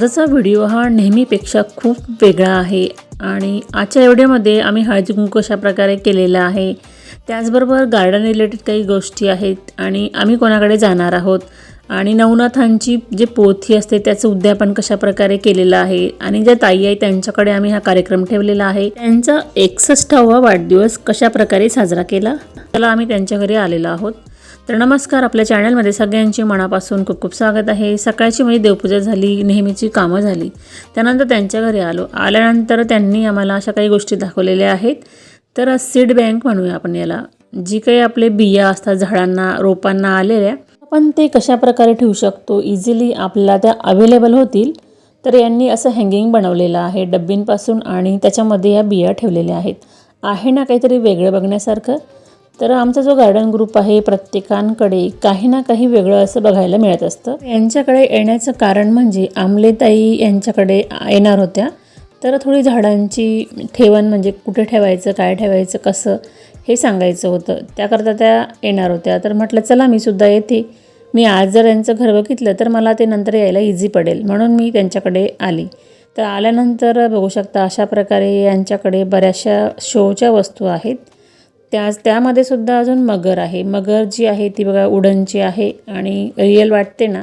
आजचा व्हिडिओ हा नेहमीपेक्षा खूप वेगळा आहे आणि आजच्या एवढ्यामध्ये आम्ही हळदी कुंकू अशा प्रकारे केलेला आहे त्याचबरोबर गार्डन रिलेटेड काही गोष्टी आहेत आणि आम्ही कोणाकडे जाणार आहोत आणि नवनाथांची जे पोथी असते त्याचं उद्यापन कशा प्रकारे केलेलं आहे आणि ज्या ताई आहे त्यांच्याकडे आम्ही हा कार्यक्रम ठेवलेला आहे. त्यांचा एकसष्टावा वाढदिवस कशा प्रकारे साजरा केला? त्याला आम्ही त्यांच्या घरी आलेलो आहोत. तर नमस्कार आपल्या चॅनलमध्ये सगळ्यांची मनापासून खूप खूप स्वागत आहे. सकाळची माझी देवपूजा झाली नेहमीची कामं झाली. त्यानंतर त्यांच्या घरी आलो. आल्यानंतर त्यांनी आम्हाला अशा काही गोष्टी दाखवलेल्या आहेत. तर सीड बँक म्हणूया आपण याला. जी काही आपले बिया असतात झाडांना रोपांना आलेल्या आपण ते कशा प्रकारे ठेवू शकतो? इझिली आपल्याला त्या अवेलेबल होतील. तर यांनी असं हँगिंग बनवलेलं आहे डब्बींपासून आणि त्याच्यामध्ये या बिया ठेवलेल्या आहेत. आहे ना काहीतरी वेगळं बघण्यासारखं? तर आमचा जो गार्डन ग्रुप आहे प्रत्येकांकडे काही ना काही वेगळं असं बघायला मिळत असतं. यांच्याकडे येण्याचं कारण म्हणजे आमलेताई यांच्याकडे येणार होत्या. तर थोडी झाडांची ठेवण म्हणजे कुठे ठेवायचं काय ठेवायचं कसं हे सांगायचं होतं. त्याकरता त्या येणार होत्या. तर म्हटलं चला मी सुद्धा येते. मी आज जर यांचं घर बघितलं तर मला ते नंतर यायला इझी पडेल. म्हणून मी त्यांच्याकडे आली. तर आल्यानंतर बघू शकता अशा प्रकारे यांच्याकडे बऱ्याचशा शोच्या वस्तू आहेत. त्याच त्यामध्ये सुद्धा अजून मगर आहे. मगर जी आहे ती बघा उडनची आहे आणि रिअल वाटते ना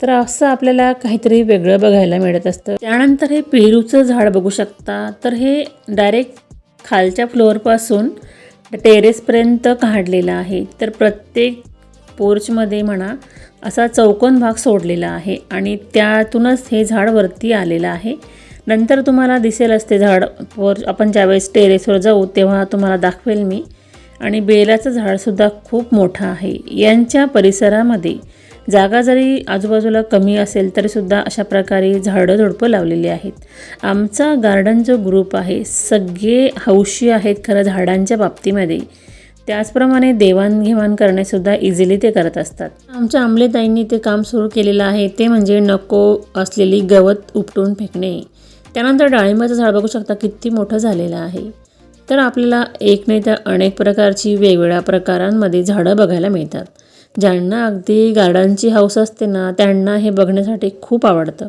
तर असं आपल्याला काहीतरी वेगळं बघायला मिळत असतं. त्यानंतर हे पेरूचं झाड बघू शकता. तर हे डायरेक्ट खालच्या फ्लोअरपासून टेरेसपर्यंत काढलेलं आहे. तर प्रत्येक पोर्चमध्ये म्हणा असा चौकोन भाग सोडलेला आहे आणि त्यातूनच हे झाड वरती आलेलं आहे. नंतर तुम्हाला दिसेलच ते झाड. वर आपण ज्यावेळेस टेरेसवर जाऊ तेव्हा तुम्हाला दाखवेल मी. आणि बेलाचं झाडसुद्धा खूप मोठं आहे. यांच्या परिसरामध्ये जागा जरी आजूबाजूला कमी असेल तरीसुद्धा अशा प्रकारे झाडं झुडपं लावलेली आहेत. आमचा गार्डन जो ग्रुप आहे सगळे हौशी आहेत खरं झाडांच्या बाबतीमध्ये. त्याचप्रमाणे देवाणघेवाण करण्यासुद्धा इझिली ते करत असतात. आमच्या आमलेताईंनी ते काम सुरू केलेलं आहे ते म्हणजे नको असलेली गवत उपटून फेकणे. त्यानंतर डाळिंबाचं झाड बघू शकता किती मोठं झालेलं आहे. तर आपल्याला एक नाही तर अनेक प्रकारची वेगवेगळ्या प्रकारांमध्ये झाडं बघायला मिळतात. ज्यांना अगदी गार्डनची हाऊस असते ना त्यांना हे बघण्यासाठी खूप आवडतं.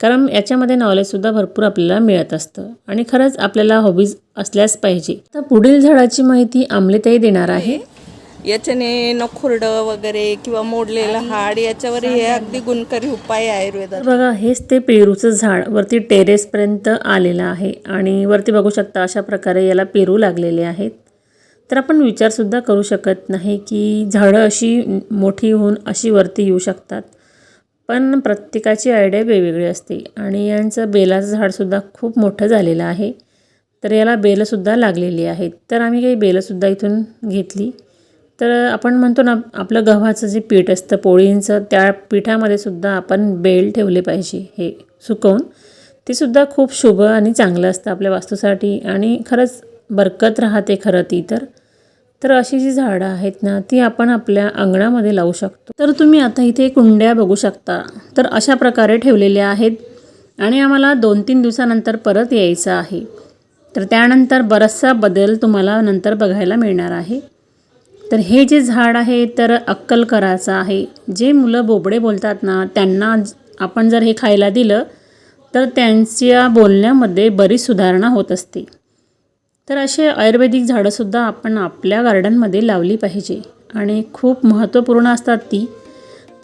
कारण याच्यामध्ये नॉलेजसुद्धा भरपूर आपल्याला मिळत असतं. आणि खरंच आपल्याला हॉबीज असल्याच पाहिजे. तर पुढील झाडाची माहिती आमलेताई देणार आहे. याच्याने नखुरडं वगैरे किंवा मोडलेलं हाड याच्यावर हे अगदी गुणकारी उपाय आयुर्वेदात. बघा हेच ते पेरूचं झाड वरती टेरेसपर्यंत आलेलं आहे आणि वरती बघू शकता अशा प्रकारे याला पेरू लागलेले आहेत. तर आपण विचारसुद्धा करू शकत नाही की झाडं अशी मोठी होऊन अशी वरती येऊ शकतात. पण प्रत्येकाची आयडिया वेगवेगळी असते आणि यांचं बेलाचं झाडसुद्धा खूप मोठं झालेलं आहे. तर याला बेलंसुद्धा लागलेली आहेत. तर आम्ही काही बेलंसुद्धा इथून घेतली. तर आपण म्हणतो ना आपलं गव्हाचं जे पीठ असतं पोळींचं त्या पिठामध्ये सुद्धा आपण बेल ठेवले पाहिजे हे सुकवून. ते सुद्धा खूप शुभ आणि चांगलं असतं आपल्या वास्तूसाठी आणि खरंच बरकत राहते खरं ती तर. तर अशी जी झाडं आहेत ना ती आपण आपल्या अंगणामध्ये लावू शकतो. तर तुम्ही आता इथे कुंड्या बघू शकता. तर अशा प्रकारे ठेवलेल्या आहेत आणि आम्हाला दोन तीन दिवसानंतर परत यायचं आहे. तर त्यानंतर बराचसा बदल तुम्हाला नंतर बघायला मिळणार आहे. तर हे जे झाड आहे तर अक्कलकराचं आहे. जे मुलं बोबडे बोलतात ना त्यांना आपण जर हे खायला दिलं तर त्यांच्या बोलण्यामध्ये बरीच सुधारणा होत असते. तर असे आयुर्वेदिक झाडंसुद्धा आपण आपल्या गार्डनमध्ये लावली पाहिजे. आणि खूप महत्त्वपूर्ण असतात ती.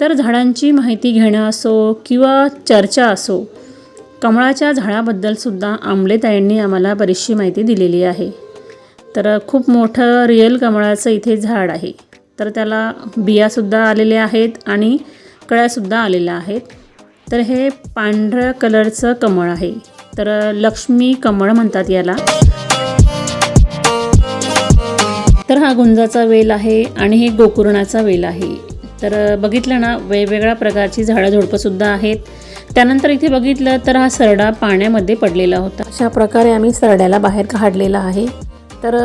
तर झाडांची माहिती घेणं असो किंवा चर्चा असो कमळाच्या झाडाबद्दलसुद्धा आंबलेताईंनी आम्हाला बरीचशी माहिती दिलेली आहे. तर खूप मोठं रिअल कमळाचं इथे झाड आहे. तर त्याला बियासुद्धा आलेल्या आहेत आणि कळ्यासुद्धा आलेल्या आहेत. तर हे पांढऱ्या कलरचं कमळ आहे. तर लक्ष्मी कमळ म्हणतात याला. तर हा गुंजाचा वेल आहे आणि हे गोकुर्णाचा वेल आहे. तर बघितलं ना वेगवेगळ्या प्रकारची झाडं झुडपंसुद्धा आहेत. त्यानंतर इथे बघितलं तर हा सरडा पाण्यामध्ये पडलेला होता. अशा प्रकारे आम्ही सरड्याला बाहेर काढलेला आहे. तर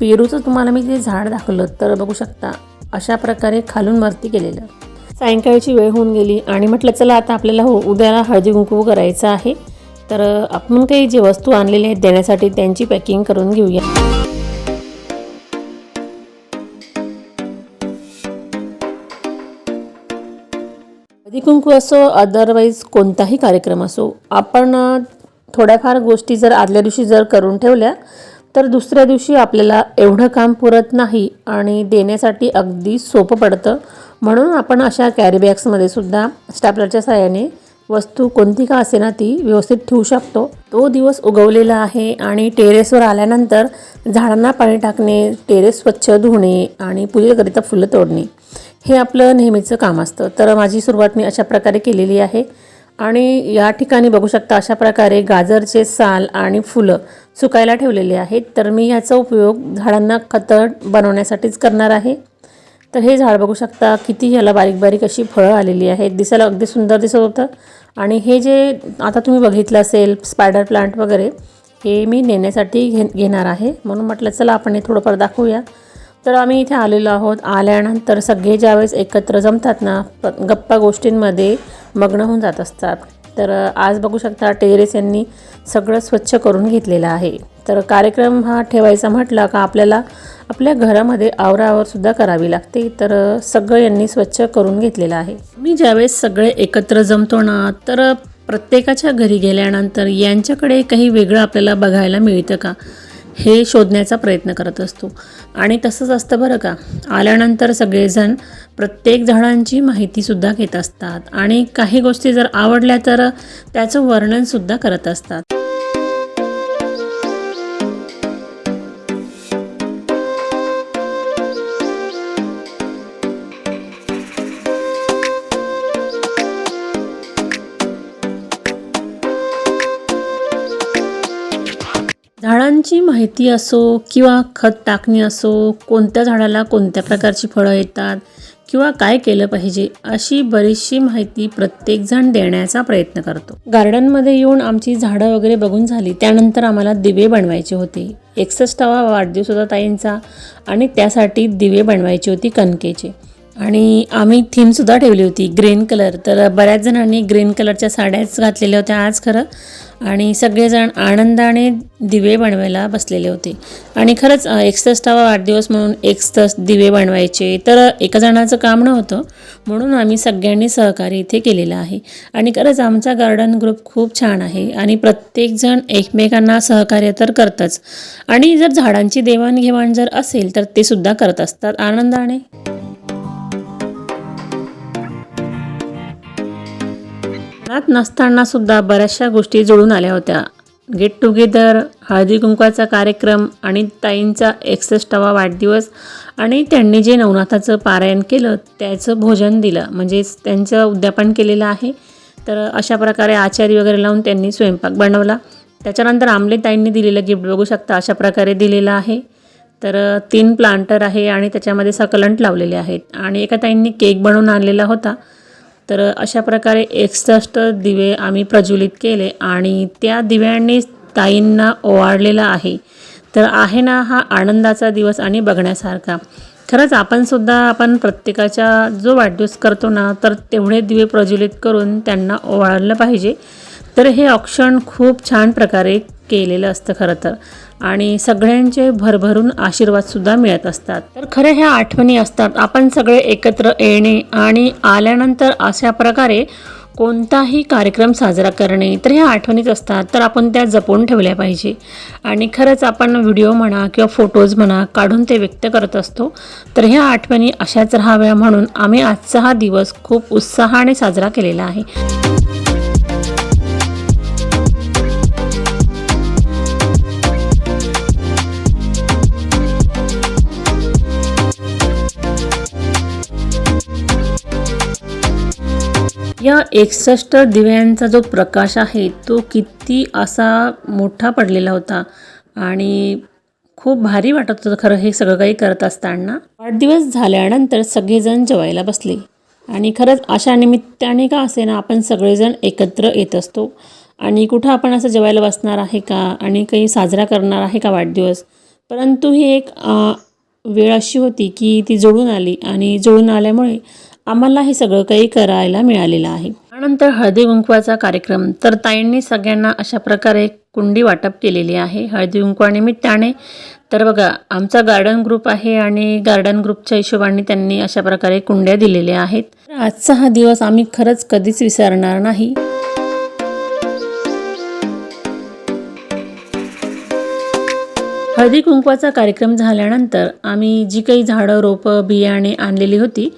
पेरूचं तुम्हाला मी जे झाड दाखवलं तर बघू शकता अशा प्रकारे खालून वरती केलेलं. सायंकाळची वेळ होऊन गेली आणि म्हटलं चला आता आपल्याला हो उद्याला हळदी कुंकू करायचं आहे. तर आपण काही जे वस्तू आणलेल्या आहेत देण्यासाठी त्यांची पॅकिंग करून घेऊया. हळदी कुंकू असो अदरवाईज कोणताही कार्यक्रम असो आपण थोड्याफार गोष्टी जर आदल्या दिवशी जर करून ठेवल्या तर दुसऱ्या दिवशी आपल्याला एवढं काम पुरत नाही आणि देण्यासाठी अगदी सोपं पडतं. म्हणून आपण अशा कॅरीबॅग्समध्ये सुद्धा स्टॅपलरच्या सहाय्याने वस्तू कोणती का असे ना ती व्यवस्थित ठेवू शकतो. तो दिवस उगवलेला आहे आणि टेरेसवर आल्यानंतर झाडांना पाणी टाकणे टेरेस स्वच्छ धुणे आणि पूजेकरिता फुलं तोडणे हे आपलं नेहमीचं काम असतं. तर माझी सुरुवात मी अशा प्रकारे केलेली आहे. आणि या ठिकाणी बघू शकता अशा प्रकारे गाजरचे साल आणि फुलं सुकायला ठेवलेले आहेत. तर मी ह्याचा उपयोग झाडांना खतं बनवण्यासाठीच करणार आहे. तर हे झाड बघू शकता किती ह्याला बारीक बारीक अशी फळं आलेली आहेत. दिसायला अगदी सुंदर दिसत होतं. आणि हे जे आता तुम्ही बघितलं असेल स्पायडर प्लांट वगैरे हे मी नेण्यासाठी घे घेणार आहे. म्हणून म्हटलं चला आपण हे थोडंफार दाखवूया. तर आम्ही इथे आलेलो आहोत. आल्यानंतर सगळे ज्यावेळेस एकत्र जमतात ना प- गप्पा गोष्टींमध्ये मग्न होऊन जात असतात. तर आज बघू शकता टेरेस यांनी सगळं स्वच्छ करून घेतलेलं आहे. तर कार्यक्रम हा ठेवायचा म्हटला का आपल्याला आपल्या घरामध्ये आवरावरसुद्धा करावी लागते. तर सगळं यांनी स्वच्छ करून घेतलेलं आहे. मी ज्यावेळेस सगळे एकत्र जमतो ना तर प्रत्येकाच्या घरी गेल्यानंतर यांच्याकडे काही वेगळं आपल्याला बघायला मिळतं का? हे शोधण्याचा प्रयत्न करत असतो. आणि तसंच असतं बरं का आल्यानंतर सगळेजण प्रत्येक झाडांची माहितीसुद्धा घेत असतात. आणि काही गोष्टी जर आवडल्या तर त्याचं वर्णनसुद्धा करत असतात. झाडांची माहिती असो किंवा खत टाकणी असो कोणत्या झाडाला कोणत्या प्रकारची फळं येतात किंवा काय केलं पाहिजे अशी बरीचशी माहिती प्रत्येकजण देण्याचा प्रयत्न करतो. गार्डनमध्ये येऊन आमची झाडं वगैरे बघून झाली त्यानंतर आम्हाला दिवे बनवायचे होते. एकसष्टावा वाढदिवस होता ताईंचा आणि त्यासाठी दिवे बनवायचे होती कणकेचे. आणि आम्ही थीमसुद्धा ठेवली होती ग्रीन कलर तर बऱ्याच जणांनी ग्रीन कलरच्या साड्याच घातलेल्या होत्या आज खरं. आणि सगळेजण आनंदाने दिवे बनवायला बसलेले होते. आणि खरंच एकसष्टावा वाढदिवस म्हणून एकसष्ट दिवे बनवायचे. तर एका जणाचं काम नव्हतं म्हणून आम्ही सगळ्यांनी सहकार्य इथे केलेलं आहे. आणि खरंच आमचा गार्डन ग्रुप खूप छान आहे. आणि प्रत्येकजण एकमेकांना सहकार्य तर करतच. आणि जर झाडांची देवाणघेवाण जर असेल तर ते सुद्धा करत असतात. आनंदाने. घरात नसताना सुद्धा बऱ्याचशा गोष्टी जुळून आल्या होत्या. गेट टुगेदर हळदी कुंकवाचा कार्यक्रम आणि ताईंचा एकसष्टावा वाढदिवस आणि त्यांनी जे नवनाथाचं पारायण केलं त्याचं भोजन दिलं. म्हणजेच त्यांचं उद्यापन केलेलं आहे. तर अशा प्रकारे आचारी वगैरे लावून त्यांनी स्वयंपाक बनवला. त्याच्यानंतर आमले ताईंनी दिलेलं गिफ्ट बघू शकता अशा प्रकारे दिलेलं आहे. तर तीन प्लांटर आहे आणि त्याच्यामध्ये सकलंट लावलेले आहेत. आणि एका ताईंनी केक बनवून आणलेला होता. तर अशा प्रकारे एकसष्ट दिवे आम्ही प्रज्वलित केले आणि त्या दिव्यांनी ताईंना ओवाळलेला आहे. तर आहे ना हा आनंदाचा दिवस आणि बघण्यासारखा. खरंच आपणसुद्धा आपण प्रत्येकाच्या जो वाढदिवस करतो ना तर तेवढे दिवे प्रज्वलित करून त्यांना ओवाळलं पाहिजे. तर हे औक्षण खूप छान प्रकारे केलेलं असतं खरं तर. आणि सगळ्यांचे भरभरून आशीर्वादसुद्धा मिळत असतात. तर खरं ह्या आठवणी असतात आपण सगळे एकत्र येणे आणि आल्यानंतर अशा प्रकारे कोणताही कार्यक्रम साजरा करणे तर ह्या आठवणीच असतात. तर आपण त्या जपून ठेवल्या पाहिजे. आणि खरंच आपण व्हिडिओ म्हणा किंवा फोटोज म्हणा काढून ते व्यक्त करत असतो. तर ह्या आठवणी अशाच राहाव्या म्हणून आम्ही आजचा हा दिवस खूप उत्साहाने साजरा केलेला आहे. या एकसष्ट दिव्यांचा जो प्रकाश आहे तो किती असा मोठा पडलेला होता आणि खूप भारी वाटत होतं खरं हे सगळं काही करत असताना. वाढदिवस झाल्यानंतर सगळेजण जेवायला बसले. आणि खरंच अशा निमित्ताने का असे ना आपण सगळेजण एकत्र येत असतो? आणि कुठं आपण असं जेवायला बसणार आहे का? आणि काही साजरा करणार आहे का वाढदिवस? परंतु ही एक वेळ अशी होती की ती जुळून आली आणि जुळून आल्यामुळे आम्हाला हे सगळं काही करायला मिळालेलं आहे. त्यानंतर हळदी कुंकवाचा कार्यक्रम. तर ताईंनी सगळ्यांना अशा प्रकारे कुंडी वाटप केलेली आहे. हळदी कुंकवानिमित्ताने तर बघा आमचा गार्डन ग्रुप आहे आणि गार्डन ग्रुपच्या हिशोबाने त्यांनी अशा प्रकारे कुंड्या दिलेल्या आहेत. तर आजचा हा दिवस आम्ही खरंच कधीच विसरणार नाही. हळदी कुंकवाचा कार्यक्रम झाल्यानंतर आम्ही जी काही झाडं रोपं बियाणे आणलेली होती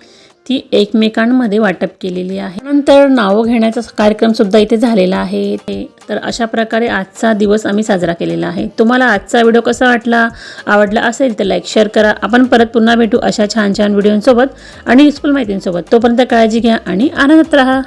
ती एकमेकांमध्ये वाटप केलेली आहे. नंतर नावं घेण्याचा कार्यक्रम सुद्धा इथे झालेला आहे. ते तर अशा प्रकारे आजचा दिवस आम्ही साजरा केलेला आहे. तुम्हाला आजचा व्हिडिओ कसा वाटला आवडला असेल तर लाईक शेअर करा. आपण परत पुन्हा भेटू अशा छान छान व्हिडिओंसोबत आणि युजफुल माहितींसोबत. तोपर्यंत काळजी घ्या आणि आनंदात राहा.